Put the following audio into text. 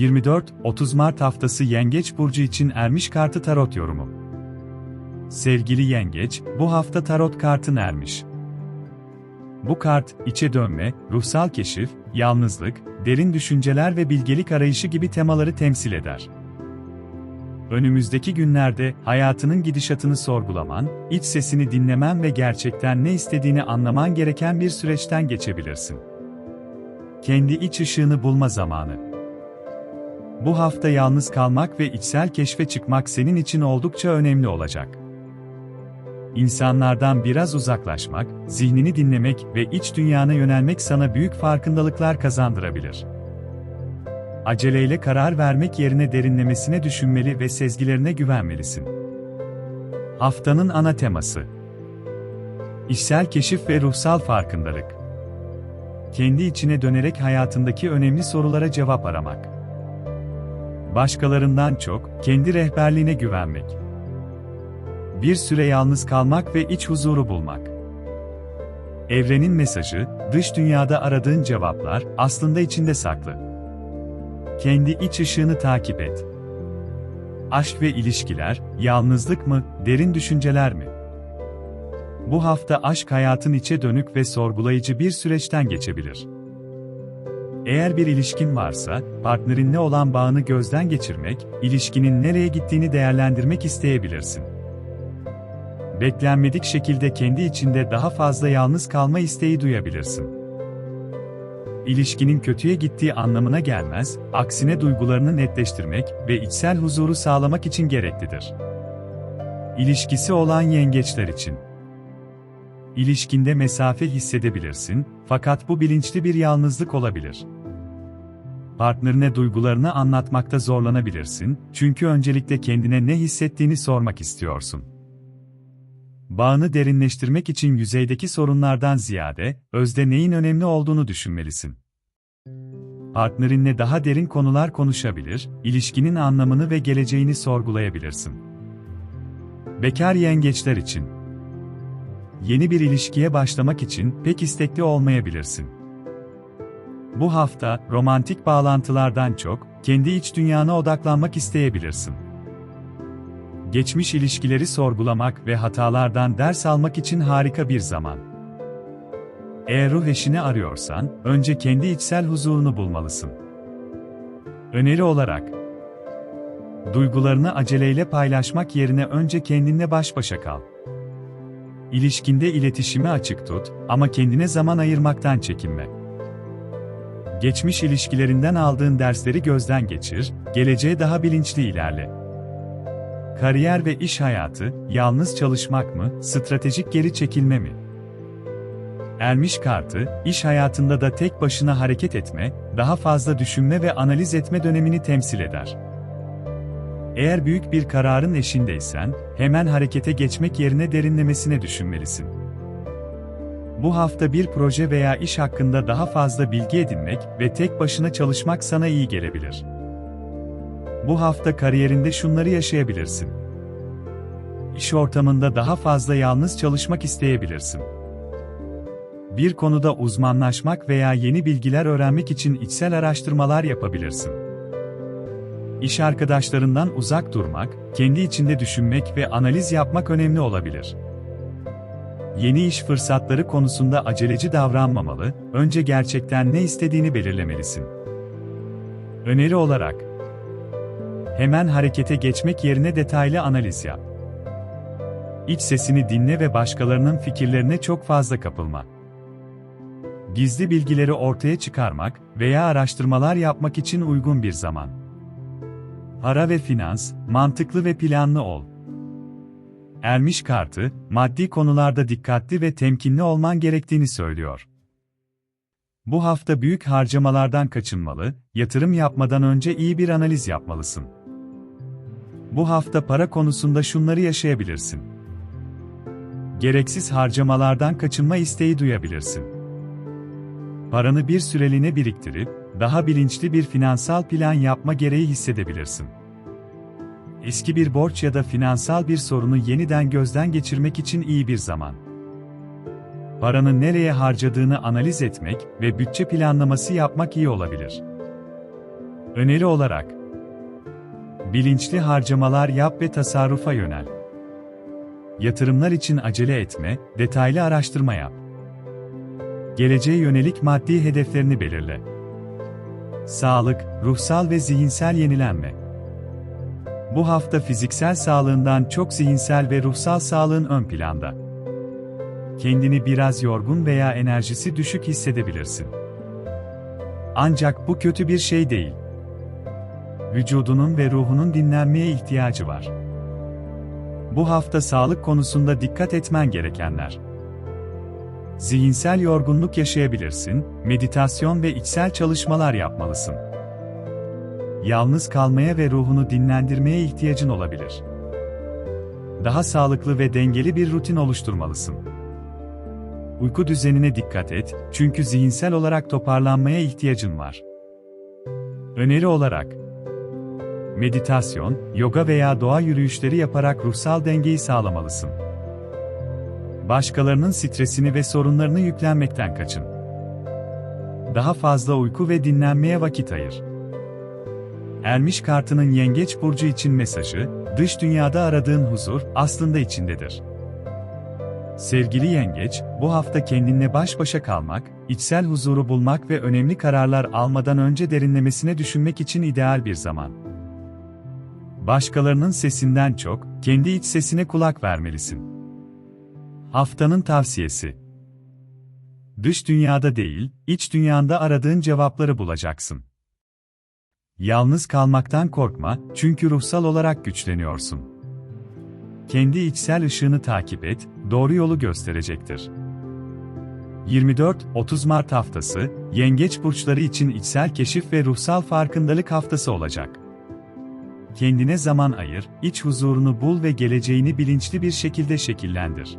24-30 Mart haftası Yengeç Burcu için Ermiş Kartı Tarot Yorumu Sevgili Yengeç, bu hafta tarot kartın ermiş. Bu kart, içe dönme, ruhsal keşif, yalnızlık, derin düşünceler ve bilgelik arayışı gibi temaları temsil eder. Önümüzdeki günlerde hayatının gidişatını sorgulaman, iç sesini dinlemen ve gerçekten ne istediğini anlaman gereken bir süreçten geçebilirsin. Kendi iç ışığını bulma zamanı. Bu hafta yalnız kalmak ve içsel keşfe çıkmak senin için oldukça önemli olacak. İnsanlardan biraz uzaklaşmak, zihnini dinlemek ve iç dünyana yönelmek sana büyük farkındalıklar kazandırabilir. Aceleyle karar vermek yerine derinlemesine düşünmeli ve sezgilerine güvenmelisin. Haftanın ana teması İşsel keşif ve ruhsal farkındalık. Kendi içine dönerek hayatındaki önemli sorulara cevap aramak. Başkalarından çok, kendi rehberliğine güvenmek. Bir süre yalnız kalmak ve iç huzuru bulmak. Evrenin mesajı, dış dünyada aradığın cevaplar aslında içinde saklı. Kendi iç ışığını takip et. Aşk ve ilişkiler, yalnızlık mı, derin düşünceler mi? Bu hafta aşk hayatın içe dönük ve sorgulayıcı bir süreçten geçebilir. Eğer bir ilişkin varsa, partnerinle olan bağını gözden geçirmek, ilişkinin nereye gittiğini değerlendirmek isteyebilirsin. Beklenmedik şekilde kendi içinde daha fazla yalnız kalma isteği duyabilirsin. İlişkinin kötüye gittiği anlamına gelmez, aksine duygularını netleştirmek ve içsel huzuru sağlamak için gereklidir. İlişkisi olan yengeçler için İlişkinde mesafe hissedebilirsin, fakat bu bilinçli bir yalnızlık olabilir. Partnerine duygularını anlatmakta zorlanabilirsin, çünkü öncelikle kendine ne hissettiğini sormak istiyorsun. Bağını derinleştirmek için yüzeydeki sorunlardan ziyade, özde neyin önemli olduğunu düşünmelisin. Partnerinle daha derin konular konuşabilir, ilişkinin anlamını ve geleceğini sorgulayabilirsin. Bekar yengeçler için Yeni bir ilişkiye başlamak için pek istekli olmayabilirsin. Bu hafta romantik bağlantılardan çok kendi iç dünyana odaklanmak isteyebilirsin. Geçmiş ilişkileri sorgulamak ve hatalardan ders almak için harika bir zaman. Eğer ruh eşini arıyorsan, önce kendi içsel huzurunu bulmalısın. Öneri olarak, duygularını aceleyle paylaşmak yerine önce kendinle baş başa kal. İlişkinde iletişimi açık tut ama kendine zaman ayırmaktan çekinme. Geçmiş ilişkilerinden aldığın dersleri gözden geçir, geleceğe daha bilinçli ilerle. Kariyer ve iş hayatı, yalnız çalışmak mı, stratejik geri çekilme mi? Ermiş kartı, iş hayatında da tek başına hareket etme, daha fazla düşünme ve analiz etme dönemini temsil eder. Eğer büyük bir kararın eşindeysen, hemen harekete geçmek yerine derinlemesine düşünmelisin. Bu hafta bir proje veya iş hakkında daha fazla bilgi edinmek ve tek başına çalışmak sana iyi gelebilir. Bu hafta kariyerinde şunları yaşayabilirsin. İş ortamında daha fazla yalnız çalışmak isteyebilirsin. Bir konuda uzmanlaşmak veya yeni bilgiler öğrenmek için içsel araştırmalar yapabilirsin. İş arkadaşlarından uzak durmak, kendi içinde düşünmek ve analiz yapmak önemli olabilir. Yeni iş fırsatları konusunda aceleci davranmamalı, önce gerçekten ne istediğini belirlemelisin. Öneri olarak, hemen harekete geçmek yerine detaylı analiz yap. İç sesini dinle ve başkalarının fikirlerine çok fazla kapılma. Gizli bilgileri ortaya çıkarmak veya araştırmalar yapmak için uygun bir zaman. Para ve finans, mantıklı ve planlı ol. Ermiş kartı, maddi konularda dikkatli ve temkinli olman gerektiğini söylüyor. Bu hafta büyük harcamalardan kaçınmalı, yatırım yapmadan önce iyi bir analiz yapmalısın. Bu hafta para konusunda şunları yaşayabilirsin. Gereksiz harcamalardan kaçınma isteği duyabilirsin. Paranı bir süreliğine biriktirip, daha bilinçli bir finansal plan yapma gereği hissedebilirsin. Eski bir borç ya da finansal bir sorunu yeniden gözden geçirmek için iyi bir zaman. Paranı nereye harcadığını analiz etmek ve bütçe planlaması yapmak iyi olabilir. Öneri olarak Bilinçli harcamalar yap ve tasarrufa yönel. Yatırımlar için acele etme, detaylı araştırma yap. Geleceğe yönelik maddi hedeflerini belirle. Sağlık, ruhsal ve zihinsel yenilenme. Bu hafta fiziksel sağlığından çok zihinsel ve ruhsal sağlığın ön planda. Kendini biraz yorgun veya enerjisi düşük hissedebilirsin. Ancak bu kötü bir şey değil. Vücudunun ve ruhunun dinlenmeye ihtiyacı var. Bu hafta sağlık konusunda dikkat etmen gerekenler. Zihinsel yorgunluk yaşayabilirsin, meditasyon ve içsel çalışmalar yapmalısın. Yalnız kalmaya ve ruhunu dinlendirmeye ihtiyacın olabilir. Daha sağlıklı ve dengeli bir rutin oluşturmalısın. Uyku düzenine dikkat et, çünkü zihinsel olarak toparlanmaya ihtiyacın var. Öneri olarak Meditasyon, yoga veya doğa yürüyüşleri yaparak ruhsal dengeyi sağlamalısın. Başkalarının stresini ve sorunlarını yüklenmekten kaçın. Daha fazla uyku ve dinlenmeye vakit ayır. Ermiş kartının Yengeç burcu için mesajı, dış dünyada aradığın huzur aslında içindedir. Sevgili Yengeç, bu hafta kendinle baş başa kalmak, içsel huzuru bulmak ve önemli kararlar almadan önce derinlemesine düşünmek için ideal bir zaman. Başkalarının sesinden çok, kendi iç sesine kulak vermelisin. Haftanın tavsiyesi Dış dünyada değil, iç dünyanda aradığın cevapları bulacaksın. Yalnız kalmaktan korkma, çünkü ruhsal olarak güçleniyorsun. Kendi içsel ışığını takip et, doğru yolu gösterecektir. 24-30 Mart haftası, Yengeç burçları için içsel keşif ve ruhsal farkındalık haftası olacak. Kendine zaman ayır, iç huzurunu bul ve geleceğini bilinçli bir şekilde şekillendir.